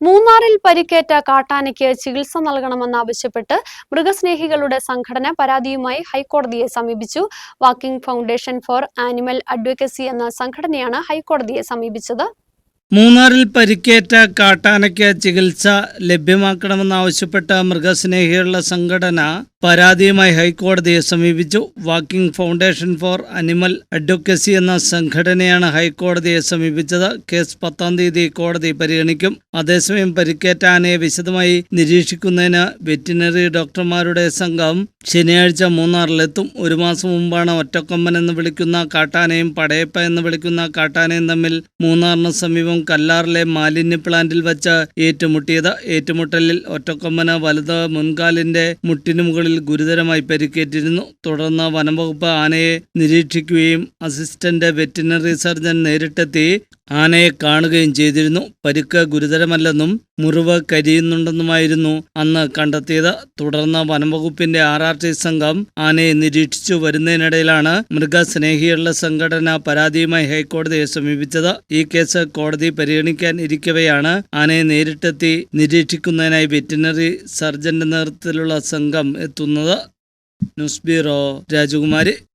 മൂന്നാറിൽ പരിക്കേറ്റ കാട്ടാനയ്ക്ക് ചികിത്സ നൽകണമെന്നാവശ്യപ്പെട്ട് മൃഗസ്നേഹികളുടെ സംഘടന പരാതിയുമായി ഹൈക്കോടതിയെ സമീപിച്ചു. Walking foundation for animal advocacy എന്ന സംഘടനയാണ് ഹൈക്കോടതിയെ സമീപിച്ചത്. മൂന്നാറിൽ പരിക്കേറ്റ കാട്ടാനയ്ക്ക് ചികിത്സ ലഭ്യമാക്കണമെന്നാവശ്യപ്പെട്ട മൃഗസ്നേഹികളുടെ സംഘടന പരാതിയുമായി ഹൈക്കോടതിയെ സമീപിച്ചു. Walking foundation for animal advocacy എന്ന സംഘടനയാണ് ഹൈക്കോടതിയെ സമീപിച്ചത്. കേസ് പത്താം തീയതി കോടതി പരിഗണിക്കും. അതേസമയം പരിക്കേറ്റ ആനയെ വിശദമായി നിരീക്ഷിക്കുന്നതിന് വെറ്റിനറി ഡോക്ടർമാരുടെ സംഘം ശനിയാഴ്ച മൂന്നാറിലെത്തും. ഒരു മാസം മുമ്പാണ് ഒറ്റക്കൊമ്പൻ എന്ന് വിളിക്കുന്ന കാട്ടാനയും പടയപ്പ എന്ന് വിളിക്കുന്ന കാട്ടാനയും തമ്മിൽ മൂന്നാറിന് സമീപം കല്ലാറിലെ മാലിന്യ പ്ലാന്റിൽ വച്ച് ഏറ്റുമുട്ടിയത്. ഏറ്റുമുട്ടലിൽ ഒറ്റക്കൊമ്പന് വലുത് മുൻകാലിന്റെ മുട്ടിനു മുകളിൽ ഗുരുതരമായി പരിക്കേറ്റിരുന്നു. തുടർന്ന് വനംവകുപ്പ് ആനയെ നിരീക്ഷിക്കുകയും അസിസ്റ്റന്റ് വെറ്റിനറി സർജൻ നേരിട്ടെത്തി ആനയെ കാണുകയും ചെയ്തിരുന്നു. പരിക്ക് ഗുരുതരമല്ലെന്നും മുറിവ് കരിയുന്നുണ്ടെന്നുമായിരുന്നു അന്ന് കണ്ടെത്തിയത്. തുടർന്ന് വനംവകുപ്പിന്റെ ആർ ആർ ടി സംഘം ആനയെ നിരീക്ഷിച്ചു വരുന്നതിനിടയിലാണ് മൃഗസ്നേഹികളുടെ സംഘടന പരാതിയുമായി ഹൈക്കോടതിയെ സമീപിച്ചത്. ഈ കേസ് കോടതി പരിഗണിക്കാൻ ഇരിക്കവെയാണ് ആനയെ നേരിട്ടെത്തി നിരീക്ഷിക്കുന്നതിനായി വെറ്റിനറി സർജന്റെ നേതൃത്വത്തിലുള്ള സംഘം എത്തുന്നത് ന്യൂസ് ബ്യൂറോ രാജകുമാരി